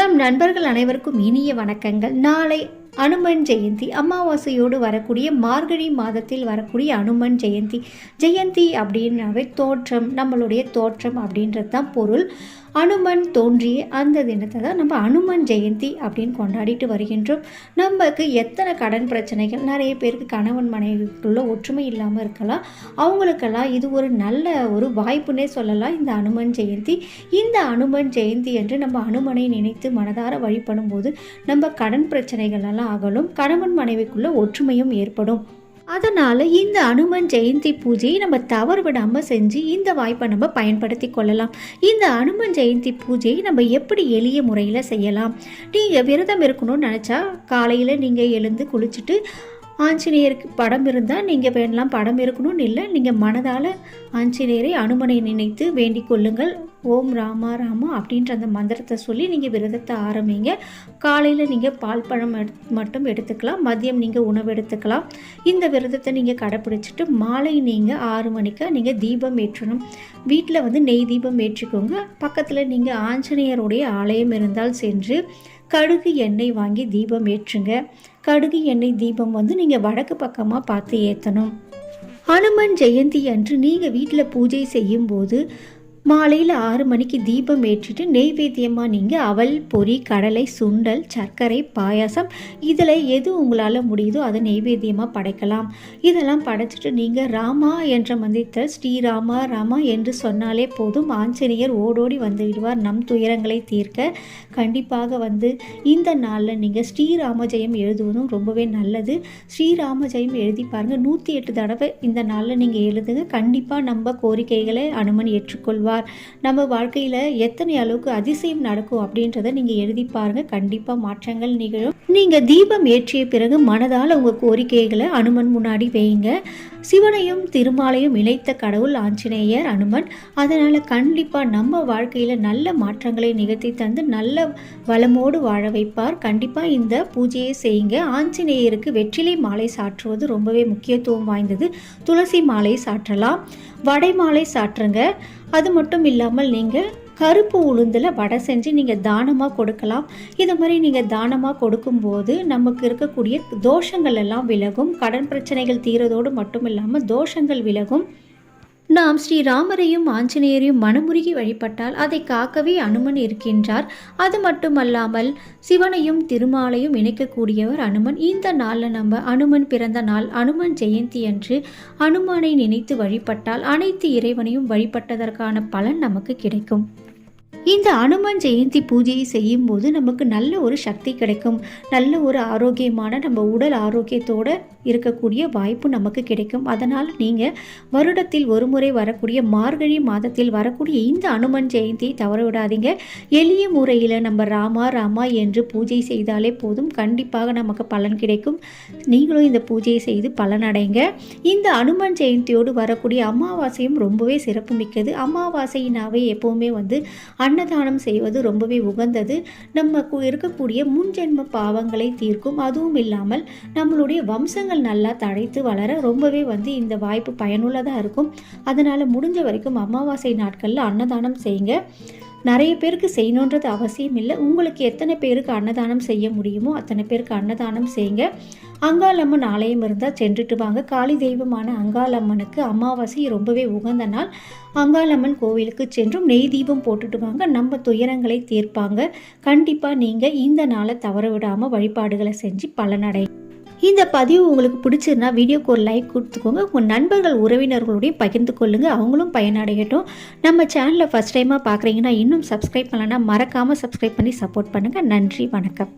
நம் நண்பர்கள் அனைவருக்கும் இனிய வணக்கங்கள். நாளை அனுமன் ஜெயந்தி. அமாவாசையோடு வரக்கூடிய மார்கழி மாதத்தில் வரக்கூடிய அனுமன் ஜெயந்தி. ஜெயந்தி அப்படின்னாவே தோற்றம் நம்மளுடைய தோற்றம் அப்படின்றது தான் பொருள். அனுமன் தோன்றிய அந்த தினத்தை தான் நம்ம அனுமன் ஜெயந்தி அப்படின்னு கொண்டாடிட்டு வருகின்றோம். நமக்கு எத்தனை கடன் பிரச்சனைகள் நிறைய பேருக்கு கணவன் மனைவிக்குள்ள ஒற்றுமை இல்லாமல் இருக்கலாம். அவங்களுக்கெல்லாம் இது ஒரு நல்ல ஒரு வாய்ப்புன்னே சொல்லலாம். இந்த அனுமன் ஜெயந்தி. இந்த அனுமன் ஜெயந்தி என்று நம்ம அனுமனை நினைத்து மனதார வழிபடும் போது நம்ம கடன் பிரச்சனைகள் எல்லாம் அகலும் கணவன் மனைவிக்குள்ள ஒற்றுமையும் ஏற்படும். அதனால் இந்த அனுமன் ஜெயந்தி பூஜையை நம்ம தவறு விடாமல் செஞ்சு இந்த வாய்ப்பை நம்ம பயன்படுத்தி கொள்ளலாம். இந்த அனுமன் ஜெயந்தி பூஜையை நம்ம எப்படி எளிய முறையில் செய்யலாம்? நீங்கள் விரதம் இருக்கணும்னு நினச்சா காலையில் நீங்கள் எழுந்து குளிச்சுட்டு ஆஞ்சநேயருக்கு படம் இருந்தால் நீங்கள் வேணலாம் படம் இருக்கணும்னு இல்லை நீங்கள் மனதால் ஆஞ்சநேயரை அனுமனை நினைத்து வேண்டிக் கொள்ளுங்கள். ஓம் ராமா ராமா அப்படின்ற அந்த மந்திரத்தை சொல்லி நீங்கள் விரதத்தை ஆரம்பிங்க. காலையில் நீங்கள் பால் பழம் எடு மட்டும் எடுத்துக்கலாம். மதியம் நீங்கள் உணவு எடுத்துக்கலாம். இந்த விரதத்தை நீங்கள் கடைப்பிடிச்சிட்டு மாலை நீங்கள் ஆறு மணிக்கு நீங்கள் தீபம் ஏற்றணும். வீட்டில் வந்து நெய் தீபம் ஏற்றிக்கோங்க. பக்கத்தில் நீங்கள் ஆஞ்சநேயருடைய ஆலயம் இருந்தால் சென்று கடுகு எண்ணெய் வாங்கி தீபம் ஏற்றுங்க. கடுகு எண்ணெய் தீபம் வந்து நீங்கள் வடக்கு பக்கமாக பார்த்து ஏற்றணும் ஹனுமன் ஜெயந்தி அன்று நீங்கள் வீட்டில் பூஜை செய்யும்போது மாலையில் ஆறு மணிக்கு தீபம் ஏற்றிட்டு நெய்வேத்தியமாக நீங்கள் அவல் பொறி கடலை சுண்டல் சர்க்கரை பாயாசம் இதில் எது உங்களால் முடியுதோ அதை நெய்வேத்தியமாக படைக்கலாம். இதெல்லாம் படைச்சிட்டு நீங்கள் ராமா என்ற மந்திரத்தை ஸ்ரீராமா ராமா என்று சொன்னாலே போதும். ஆஞ்சநேயர் ஓடோடி வந்து விடுவார் நம் துயரங்களை தீர்க்க. கண்டிப்பாக வந்து இந்த நாளில் நீங்கள் ஸ்ரீராம ஜெயம் எழுதுவதும் ரொம்பவே நல்லது. ஸ்ரீராம ஜெயம் எழுதி பாருங்கள் நூற்றி எட்டு தடவை இந்த நாளில் நீங்கள் எழுதுங்க. கண்டிப்பாக நம்ம கோரிக்கைகளை அனுமன் ஏற்றுக்கொள்வார். நம்ம வாழ்க்கையில் எத்தனை அளவுக்கு அதிசயம் நடக்கும் அப்படின்றத நீங்கள் எழுதி பாருங்க. கண்டிப்பாக மாற்றங்கள் நிகழும். நீங்கள் தீபம் ஏற்றிய பிறகு மனதால் உங்கள் கோரிக்கைகளை அனுமன் முன்னாடி வைங்க. சிவனையும் திருமாலையும் இணைத்த கடவுள் ஆஞ்சநேயர் அனுமன். அதனால் கண்டிப்பாக நம்ம வாழ்க்கையில் நல்ல மாற்றங்களை நிகழ்த்தி தந்து நல்ல வளமோடு வாழ வைப்பார். கண்டிப்பாக இந்த பூஜையை செய்யுங்க. ஆஞ்சநேயருக்கு வெற்றிலை மாலை சாற்றுவது ரொம்பவே முக்கியத்துவம் வாய்ந்தது. துளசி மாலை சாற்றலாம். வடை மாலை சாற்றுங்க. அது மட்டும் இல்லாமல் நீங்கள் கருப்பு உளுந்தில் வடை செஞ்சு நீங்கள் தானமாக கொடுக்கலாம். இது மாதிரி நீங்கள் தானமாக கொடுக்கும்போது நமக்கு இருக்கக்கூடிய தோஷங்கள் எல்லாம் விலகும். கடன் பிரச்சனைகள் தீரதோடு மட்டும் இல்லாமல் தோஷங்கள் விலகும். நாம் ஸ்ரீராமரையும் ஆஞ்சநேயரையும் மனமுருகி வழிபட்டால் அதை காக்கவே அனுமன் இருக்கின்றார். அது மட்டுமல்லாமல் சிவனையும் திருமாலையும் இணைக்கக்கூடியவர் அனுமன். இந்த நாளில் நம்ம அனுமன் பிறந்த நாள் அனுமன் ஜெயந்தி அன்று அனுமானை நினைத்து வழிபட்டால் அனைத்து இறைவனையும் வழிபட்டதற்கான பலன் நமக்கு கிடைக்கும். இந்த அனுமன் ஜெயந்தி பூஜையை செய்யும் போது நமக்கு நல்ல ஒரு சக்தி கிடைக்கும். நல்ல ஒரு ஆரோக்கியமான நம்ம உடல் ஆரோக்கியத்தோடு இருக்கக்கூடிய வாய்ப்பு நமக்கு கிடைக்கும். அதனால் நீங்கள் வருடத்தில் ஒரு முறை வரக்கூடிய மார்கழி மாதத்தில் வரக்கூடிய இந்த அனுமன் ஜெயந்தியை தவற விடாதீங்க. எளிய முறையில் நம்ம ராமா ராமா என்று பூஜை செய்தாலே போதும். கண்டிப்பாக நமக்கு பலன் கிடைக்கும். நீங்களும் இந்த பூஜையை செய்து பலனடைங்க. இந்த அனுமன் ஜெயந்தியோடு வரக்கூடிய அமாவாசையும் ரொம்பவே சிறப்பு மிக்கது அமாவாசையினாவே எப்போவுமே வந்து அன்னதானம் செய்வது ரொம்பவே உகந்தது. நம்ம இருக்கக்கூடிய முன்ஜென்ம பாவங்களை தீர்க்கும். அதுவும் இல்லாமல் நம்மளுடைய வம்சங்கள் நல்லா தழைத்து வளர ரொம்பவே வந்து இந்த வாய்ப்பு பயனுள்ளதாக இருக்கும். அதனால் முடிஞ்ச வரைக்கும் அமாவாசை நாட்களில் அன்னதானம் செய்யுங்க. நிறைய பேருக்கு செய்யணுன்றது அவசியம் இல்லை உங்களுக்கு எத்தனை பேருக்கு அன்னதானம் செய்ய முடியுமோ அத்தனை பேருக்கு அன்னதானம் செய்யுங்க. அங்காளம்மன் ஆலயம் இருந்தால் சென்றுட்டு வாங்க. காளி தெய்வமான அங்காளம்மனுக்கு அமாவாசை ரொம்பவே உகந்த நாள். அங்காளம்மன் கோவிலுக்கு சென்றும் நெய் தீபம் போட்டுட்டு வாங்க. நம்ம துயரங்களை தீர்ப்பாங்க. கண்டிப்பாக நீங்கள் இந்த நாளை தவற விடாமல் வழிபாடுகளை செஞ்சு பலனடை. இந்த பதிவு உங்களுக்கு பிடிச்சிருந்தா வீடியோக்கு ஒரு லைக் கொடுத்துக்கோங்க. உங்கள் நண்பர்கள் உறவினர்களோடையும் பகிர்ந்து கொள்ளுங்கள் அவங்களும் பயனடையட்டும். நம்ம சேனலை ஃபஸ்ட் டைமாக பார்க்குறீங்கன்னா இன்னும் சப்ஸ்கிரைப் பண்ணலன்னா மறக்காமல் சப்ஸ்கிரைப் பண்ணி சப்போர்ட் பண்ணுங்கள் நன்றி வணக்கம்.